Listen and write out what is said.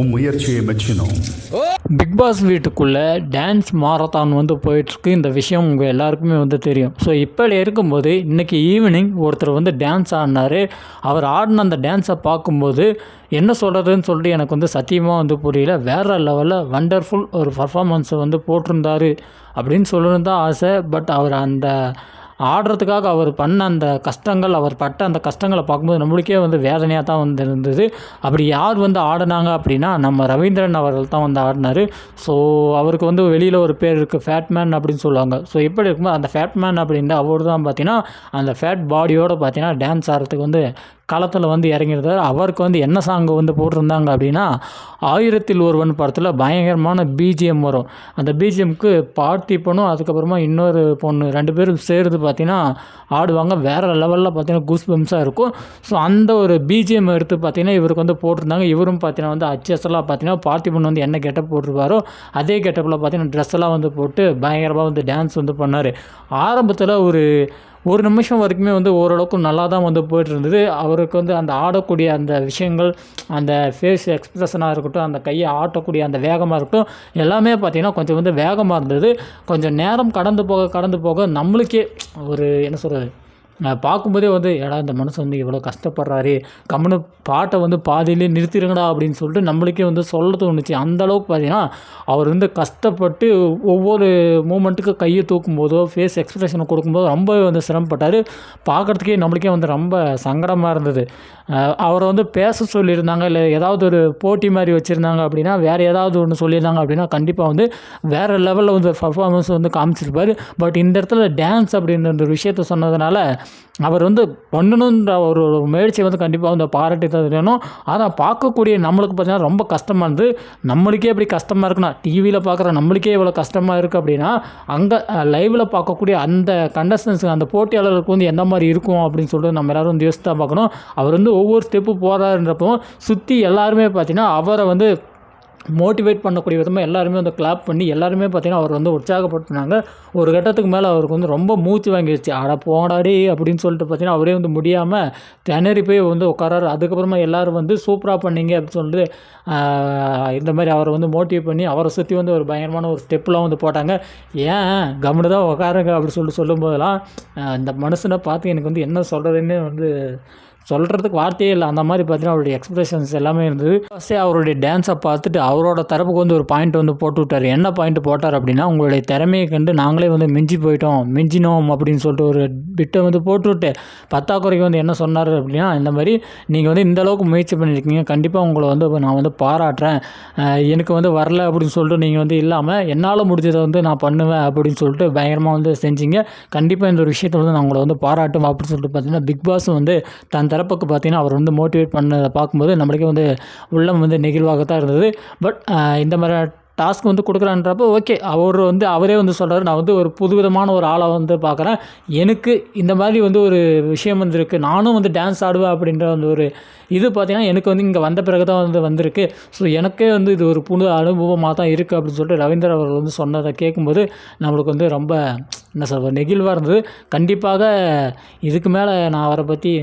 உன் முயற்சியை மெச்சினோம். பிக் பாஸ் வீட்டுக்குள்ளே டான்ஸ் மாரத்தான் வந்து போயிட்டுருக்கு. இந்த விஷயம் உங்கள் எல்லாருக்குமே வந்து தெரியும். ஸோ இப்போ இருக்கும்போது இன்றைக்கி ஈவினிங் ஒருத்தர் வந்து டான்ஸ் ஆடினார். அவர் ஆடின அந்த டான்ஸை பார்க்கும்போது என்ன சொல்கிறதுன்னு சொல்லிட்டு எனக்கு வந்து சத்தியமாக வந்து புரியல. வேறு லெவலில் வண்டர்ஃபுல் ஒரு பர்ஃபார்மன்ஸை வந்து போட்டிருந்தாரு அப்படின்னு சொல்லணுன்னு தான் ஆசை. பட் அவர் அந்த ஆடுறதுக்காக அவர் பண்ண அந்த கஷ்டங்கள் அவர் பட்ட அந்த கஷ்டங்களை பார்க்கும்போது நம்மளுக்கே வந்து வேதனையாக தான் வந்து இருந்தது. அப்படி யார் வந்து ஆடினாங்க அப்படின்னா நம்ம ரவீந்திரன் அவர்கள் தான் வந்து ஆடினார். ஸோ அவருக்கு வந்து வெளியில் ஒரு பேர் இருக்குது ஃபேட்மேன் அப்படின்னு சொல்லுவாங்க. ஸோ எப்படி இருக்கும்போது அந்த ஃபேட்மேன் அப்படின்ற அவர் தான் பார்த்தீங்கன்னா அந்த ஃபேட் பாடியோடு பார்த்தீங்கன்னா டான்ஸ் ஆடுறதுக்கு வந்து களத்தில் வந்து இறங்கியிருந்தார். அவருக்கு வந்து என்ன சாங்கு வந்து போட்டிருந்தாங்க அப்படின்னா ஆயிரத்தில் ஒருவன் படத்தில் பயங்கரமான பிஜிஎம் வரும். அந்த பிஜிஎம்க்கு பார்த்திபனும் அதுக்கப்புறமா இன்னொரு பொண்ணு ரெண்டு பேரும் சேர்ந்து பார்த்தீங்கன்னா ஆடுவாங்க. வேறு லெவலில் பார்த்தீங்கன்னா கூஸ் பம்ஸாக இருக்கும். ஸோ அந்த ஒரு பிஜிஎம் எடுத்து பார்த்தீங்கன்னா இவருக்கு வந்து போட்டிருந்தாங்க. இவரும் பார்த்தீங்கன்னா வந்து அச்சஸ்லாம் பார்த்தீங்கன்னா பார்த்திபன் வந்து என்ன கெட்டப் போட்டிருப்பாரோ அதே கெட்டப்பில் பார்த்தீங்கன்னா ட்ரெஸ் எல்லாம் வந்து போட்டு பயங்கரமாக வந்து டான்ஸ் வந்து பண்ணார். ஆரம்பத்தில் ஒரு ஒரு நிமிஷம் வரைக்குமே வந்து ஓரளவுக்கு நல்லா தான் வந்து போயிட்டு இருந்தது அவருக்கு வந்து அந்த ஆடக்கூடிய அந்த விஷயங்கள் அந்த ஃபேஸ் எக்ஸ்ப்ரெஷனாக இருக்கட்டும் அந்த கையை ஆட்டக்கூடிய அந்த வேகமாக இருக்கட்டும் எல்லாமே பார்த்திங்கன்னா கொஞ்சம் வந்து வேகமாக இருந்தது. கொஞ்சம் நேரம் கடந்து போக கடந்து போக நம்மளுக்கே ஒரு என்ன சொல்கிறது நான் பார்க்கும்போதே வந்து ஏடா இந்த மனுஷன் வந்து இவ்வளோ கஷ்டப்படுறாரு. கம்முனு பாட்டை வந்து பாதியிலே நிறுத்திடுங்கடா அப்படின்னு சொல்லிட்டு நம்மளுக்கே வந்து சொல்ல தோணுச்சு அந்த அளவுக்கு பார்த்தீங்கன்னா அவர் வந்து கஷ்டப்பட்டு ஒவ்வொரு மூமெண்ட்டுக்கு கையை தூக்கும் போதோ ஃபேஸ் எக்ஸ்ப்ரெஷனை கொடுக்கும்போதோ ரொம்பவே வந்து சிரமப்பட்டார். பார்க்குறதுக்கே நம்மளுக்கே வந்து ரொம்ப சங்கடமாக இருந்தது. அவரை வந்து பேச சொல்லியிருந்தாங்க இல்லை ஏதாவது ஒரு போட்டி மாதிரி வச்சுருந்தாங்க அப்படின்னா வேறு ஏதாவது ஒன்று சொல்லியிருந்தாங்க அப்படின்னா கண்டிப்பாக வந்து வேறு லெவலில் வந்து பர்ஃபார்மன்ஸ் வந்து காமிச்சிருப்பார். பட் இந்த இடத்துல டான்ஸ் அப்படின்ற ஒரு விஷயத்த சொன்னதுனால அவர் வந்து பண்ணணுன்ற ஒரு முயற்சியை வந்து கண்டிப்பாக வந்து பாராட்டி தான் வேணும் அதை பார்க்கக்கூடிய நம்மளுக்கு பார்த்தீங்கன்னா ரொம்ப கஷ்டமாக நம்மளுக்கே இப்படி கஷ்டமாக இருக்குன்னா டிவியில் பார்க்குற நம்மளுக்கே இவ்வளோ கஷ்டமாக இருக்குது அப்படின்னா அங்கே லைவில் பார்க்கக்கூடிய அந்த கண்டஸ்டன்ஸுக்கு அந்த போட்டியாளர்களுக்கு வந்து எந்த மாதிரி இருக்கும் அப்படின்னு சொல்லிட்டு நம்ம எல்லோரும் வந்து யோசித்து தான் பார்க்கணும். அவர் வந்து ஒவ்வொரு ஸ்டெப்பு போகிறாருன்றப்போ சுற்றி எல்லாருமே பார்த்தீங்கன்னா அவரை வந்து மோட்டிவேட் பண்ணக்கூடிய விதமாக எல்லாருமே வந்து கிளாப் பண்ணி எல்லாருமே பார்த்தீங்கன்னா அவர் வந்து உற்சாகப்படுத்தினாங்க. ஒரு கட்டத்துக்கு மேலே அவருக்கு வந்து ரொம்ப மூச்சு வாங்கிடுச்சு அட போடாடி அப்படின்னு சொல்லிட்டு பார்த்தீங்கன்னா அவரே வந்து முடியாமல் திணறி போய் வந்து உட்காராரு. அதுக்கப்புறமா எல்லோரும் வந்து சூப்பராக பண்ணிங்க அப்படின்னு சொல்லிட்டு இந்த மாதிரி அவரை வந்து மோட்டிவேட் பண்ணி அவரை சுற்றி வந்து ஒரு பயங்கரமான ஒரு ஸ்டெப்லாம் வந்து போட்டாங்க. ஏன்? கம்முனு தான் உட்காருங்க அப்படின்னு சொல்லிட்டு சொல்லும்போதெல்லாம் இந்த மனுஷனை பார்த்து எனக்கு வந்து என்ன சொல்கிறதுன்னு வந்து சொல்கிறதுக்கு வார்த்தையே இல்லை. அந்த மாதிரி பார்த்தீங்கன்னா அவருடைய எக்ஸ்பிரஷன்ஸ் எல்லாமே இருந்தது. ஃபஸ்ட்டே அவருடைய டான்ஸை பார்த்துட்டு அவரோட தரப்புக்கு வந்து ஒரு பாயிண்ட் வந்து போட்டு விட்டார். என்ன பாயிண்ட் போட்டார் அப்படின்னா உங்களுடைய திறமையை கண்டு நாங்களே வந்து மிஞ்சி போயிட்டோம் மிஞ்சினோம் அப்படின்னு சொல்லிட்டு ஒரு பிட்டை வந்து போட்டு விட்டு பத்தாக்குறைக்கு வந்து என்ன சொன்னார் அப்படின்னா இந்த மாதிரி நீங்கள் வந்து இந்த அளவுக்கு முயற்சி பண்ணியிருக்கீங்க. கண்டிப்பாக உங்களை வந்து நான் வந்து பாராட்டுறேன். எனக்கு வந்து வரல அப்படின்னு சொல்லிட்டு நீங்கள் வந்து இல்லாமல் என்னால் முடிஞ்சதை வந்து நான் பண்ணுவேன் அப்படின்னு சொல்லிட்டு பயங்கரமாக வந்து செஞ்சீங்க. கண்டிப்பாக இந்த ஒரு விஷயத்தை வந்து நான் உங்களை வந்து பாராட்டுவேன் அப்படின்னு சொல்லிட்டு பார்த்தீங்கன்னா பிக் பாஸ் வந்து தன் தரப்புக்கு பார்த்தீங்கன்னா அவர் வந்து மோட்டிவேட் பண்ணதை பார்க்கும்போது நம்மளுக்கே வந்து உள்ளம் வந்து நெகிழ்வாகத்தான் இருந்தது. பட் இந்த மாதிரி டாஸ்க் வந்து கொடுக்குறான்றப்போ ஓகே அவர் வந்து அவரே வந்து சொல்கிறாரு நான் வந்து ஒரு புதுவிதமான ஒரு ஆளை வந்து பார்க்குறேன். எனக்கு இந்த மாதிரி வந்து ஒரு விஷயம் வந்துருக்கு. நானும் வந்து டான்ஸ் ஆடுவேன் அப்படின்ற அந்த ஒரு இது பார்த்தீங்கன்னா எனக்கு வந்து இங்கே வந்த பிறகு தான் வந்து வந்திருக்கு. ஸோ எனக்கே வந்து இது ஒரு புது அனுபவமாக தான் இருக்குது அப்படின்னு சொல்லிட்டு ரவீந்தர் அவர்கள் வந்து சொன்னதை கேட்கும்போது நம்மளுக்கு வந்து ரொம்ப என்ன சொல்வது நெகிழ்வாக இருந்தது. கண்டிப்பாக இதுக்கு மேலே நான் அவரை பற்றி